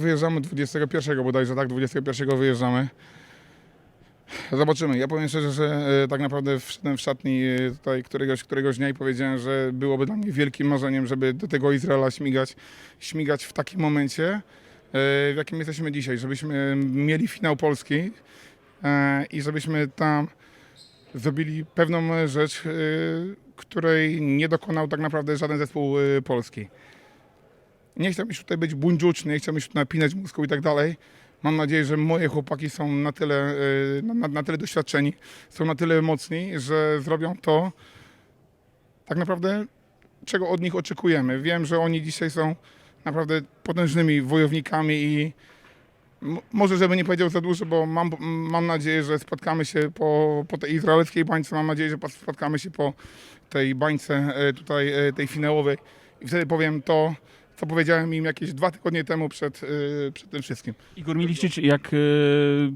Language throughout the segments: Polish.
Wyjeżdżamy 21 bodajże, tak? 21 wyjeżdżamy. Zobaczymy. Ja powiem szczerze, że e, tak naprawdę wszedłem w szatni e, tutaj któregoś, któregoś dnia i powiedziałem, że byłoby dla mnie wielkim marzeniem, żeby do tego Izraela śmigać, śmigać w takim momencie, e, w jakim jesteśmy dzisiaj, żebyśmy mieli finał Polski i żebyśmy tam zrobili pewną rzecz, której nie dokonał tak naprawdę żaden zespół polski. Nie chciałbym już tutaj być buńczuczny, nie chciałbym już napinać mózgu i tak dalej. Mam nadzieję, że moje chłopaki są na tyle, e, na, na tyle doświadczeni, są na tyle mocni, że zrobią to tak naprawdę, czego od nich oczekujemy. Wiem, że oni dzisiaj są naprawdę potężnymi wojownikami i może, żeby nie powiedział za dużo, bo mam, mam nadzieję, że spotkamy się po, po tej izraelskiej bańce, mam nadzieję, że spotkamy się po tej bańce e, tutaj, e, tej finałowej i wtedy powiem to, co powiedziałem im jakieś dwa tygodnie temu przed, e, przed tym wszystkim. Igor Milicic, jak e,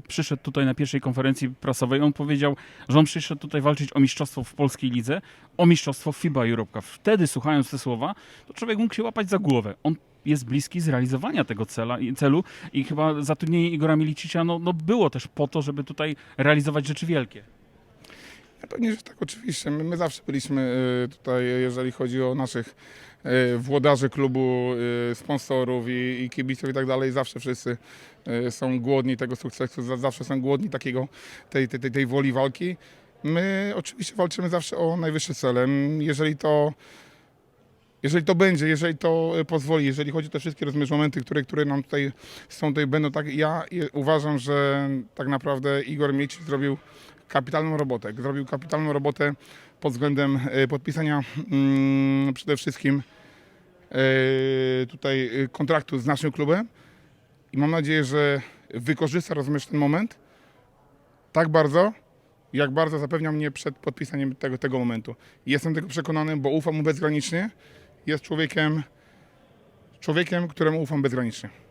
przyszedł tutaj na pierwszej konferencji prasowej, on powiedział, że on przyszedł tutaj walczyć o mistrzostwo w polskiej lidze, o mistrzostwo FIBA Europe Cup. Wtedy, słuchając te słowa, to człowiek mógł się łapać za głowę. On jest bliski zrealizowania tego cela, celu i chyba zatrudnienie Igora Milicicia no, no było też po to, żeby tutaj realizować rzeczy wielkie. Pewnie, że tak, oczywiście. My, my zawsze byliśmy e, tutaj, jeżeli chodzi o naszych e, włodarzy klubu, e, sponsorów i, i kibiców i tak dalej, zawsze wszyscy są głodni tego sukcesu, za- zawsze są głodni takiego, tej, tej, tej woli walki. My oczywiście walczymy zawsze o najwyższe cele. Jeżeli to, jeżeli to będzie, jeżeli to e, pozwoli, jeżeli chodzi o te wszystkie rozmierz momenty, które, które nam tutaj są, tutaj będą, tak ja je- uważam, że tak naprawdę Igor Miecic zrobił kapitalną robotę. Zrobił kapitalną robotę pod względem e, podpisania mm, przede wszystkim e, tutaj e, kontraktu z naszym klubem i mam nadzieję, że wykorzysta rozumiesz ten moment tak bardzo, jak bardzo zapewniał mnie przed podpisaniem tego, tego momentu. Jestem tego przekonany, bo ufam mu bezgranicznie. Jest człowiekiem, człowiekiem, któremu ufam bezgranicznie.